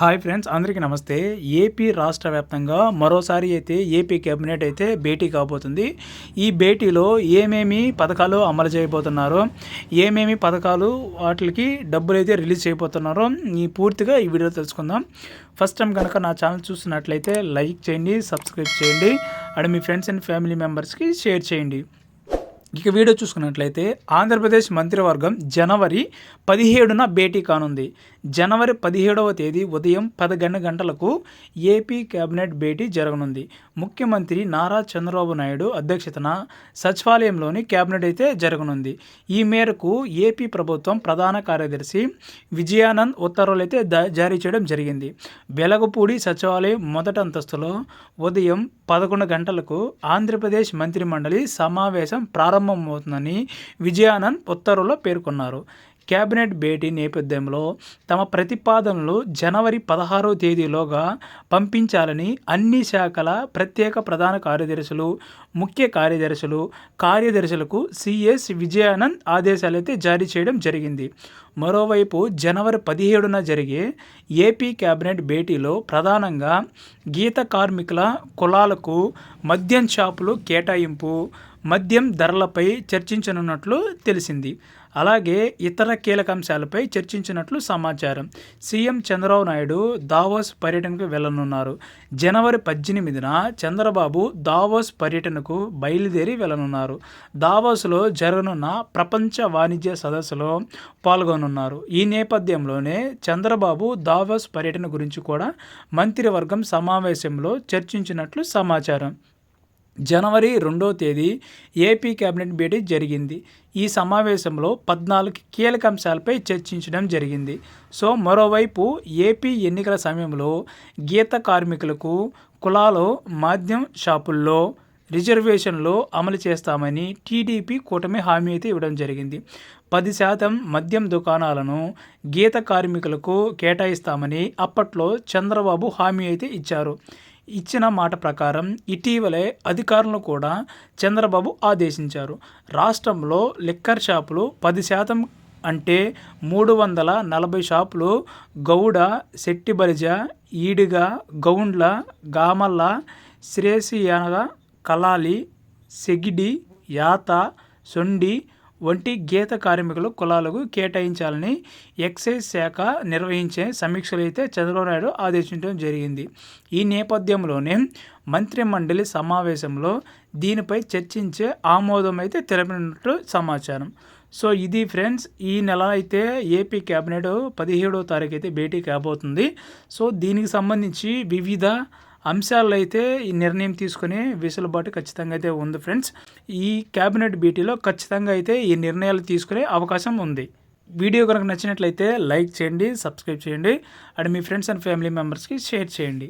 Hi friends అందరికీ నమస్తే. AP రాష్ట్ర వ్యాప్తంగా మరోసారి అయితే ఏపీ కేబినెట్ అయితే భేటీ కాబోతుంది. ఈ భేటీలో ఏమేమి పథకాలు అమలు చేయబోతున్నారో ఏమేమి పథకాలు వాటికి డబ్బులు అయితే రిలీజ్ చేయబోతున్నారో ఈ పూర్తిగా ఈ వీడియో తెలుసుకుందాం. ఫస్ట్ టైం కనుక నా ఛానల్ చూస్తున్నట్లయితే లైక్ చేయండి సబ్స్క్రైబ్ చేయండి అండ్ మీ ఫ్రెండ్స్ అండ్ ఫ్యామిలీ మెంబర్స్కి షేర్ చేయండి. ఇక వీడియో చూసుకున్నట్లయితే ఆంధ్రప్రదేశ్ మంత్రివర్గం జనవరి పదిహేడున భేటీ కానుంది. జనవరి పదిహేడవ తేదీ ఉదయం పదకొండు గంటలకు ఏపీ కేబినెట్ భేటీ జరగనుంది. ముఖ్యమంత్రి నారా చంద్రబాబు నాయుడు అధ్యక్షతన సచివాలయంలోని కేబినెట్ అయితే జరగనుంది. ఈ మేరకు ఏపీ ప్రభుత్వం ప్రధాన కార్యదర్శి విజయానంద్ ఉత్తర్వులు అయితే జారీ చేయడం జరిగింది. బెలగపూడి సచివాలయం మొదటి అంతస్తులో ఉదయం పదకొండు గంటలకు ఆంధ్రప్రదేశ్ మంత్రిమండలి సమావేశం ప్రారంభమవుతుందని విజయానంద్ ఉత్తర్వులో పేర్కొన్నారు. కేబినెట్ భేటీ నేపథ్యంలో తమ ప్రతిపాదనలు జనవరి పదహారో తేదీలోగా పంపించాలని అన్ని శాఖల ప్రత్యేక ప్రధాన కార్యదర్శులు ముఖ్య కార్యదర్శులు కార్యదర్శులకు సిఎస్ విజయానంద్ ఆదేశాలైతే జారీ చేయడం జరిగింది. మరోవైపు జనవరి పదిహేడున జరిగే ఏపీ కేబినెట్ భేటీలో ప్రధానంగా గీత కార్మికుల కులాలకు మద్యం షాపులు కేటాయింపు మద్యం ధరలపై చర్చించనున్నట్లు తెలిసింది. అలాగే ఇతర కీలక అంశాలపై చర్చించినట్లు సమాచారం. సీఎం చంద్రబాబు నాయుడు దావోస్ పర్యటనకు వెళ్ళనున్నారు జనవరి పద్దెనిమిదిన చంద్రబాబు దావోస్ పర్యటనకు బయలుదేరి వెళ్ళనున్నారు దావోస్లో జరగనున్న ప్రపంచ వాణిజ్య సదస్సులో పాల్గొనున్నారు. ఈ నేపథ్యంలోనే చంద్రబాబు దావోస్ పర్యటన గురించి కూడా మంత్రివర్గం సమావేశంలో చర్చించినట్లు సమాచారం. జనవరి రెండో తేదీ ఏపీ కేబినెట్ భేటీ జరిగింది. ఈ సమావేశంలో పద్నాలుగు కీలక అంశాలపై చర్చించడం జరిగింది. సో మరోవైపు ఏపీ ఎన్నికల సమయంలో గీత కార్మికులకు కులాలో మాధ్యం షాపుల్లో రిజర్వేషన్లో అమలు చేస్తామని టీడీపీ కూటమి హామీ అయితే ఇవ్వడం జరిగింది. పది శాతం మద్యం దుకాణాలను గీత కార్మికులకు కేటాయిస్తామని అప్పట్లో చంద్రబాబు హామీ అయితే ఇచ్చారు. ఇచ్చిన మాట ప్రకారం ఇటీవలే అధికారులను కూడా చంద్రబాబు ఆదేశించారు. రాష్ట్రంలో లిక్కర్ షాపులు పది శాతం అంటే మూడు వందల నలభై షాపులు గౌడ శెట్టిబలిజ ఈడిగ గౌండ్ల గామల్ల శ్రేసియనగ కలాలి సెగిడి యాత సొండి వంటి గీత కార్మికులు కులాలకు కేటాయించాలని ఎక్సైజ్ శాఖ నిర్వహించే సమీక్షలు అయితే చంద్రబాబు నాయుడు ఆదేశించడం జరిగింది. ఈ నేపథ్యంలోనే మంత్రి మండలి సమావేశంలో దీనిపై చర్చించే ఆమోదం అయితే తెలిపినట్టు సమాచారం. సో ఇది ఫ్రెండ్స్ ఈ నెల అయితే ఏపీ క్యాబినెట్ పదిహేడో తారీఖు అయితే భేటీ కాబోతుంది. సో దీనికి సంబంధించి వివిధ అంశాల్లో అయితే ఈ నిర్ణయం తీసుకునే వెసులుబాటు ఖచ్చితంగా అయితే ఉంది ఫ్రెండ్స్. ఈ క్యాబినెట్ భేటీలో ఖచ్చితంగా అయితే ఈ నిర్ణయాలు తీసుకునే అవకాశం ఉంది. వీడియో కనుక నచ్చినట్లయితే లైక్ చేయండి సబ్స్క్రైబ్ చేయండి. అండ్ మీ ఫ్రెండ్స్ అండ్ ఫ్యామిలీ మెంబర్స్కి షేర్ చేయండి.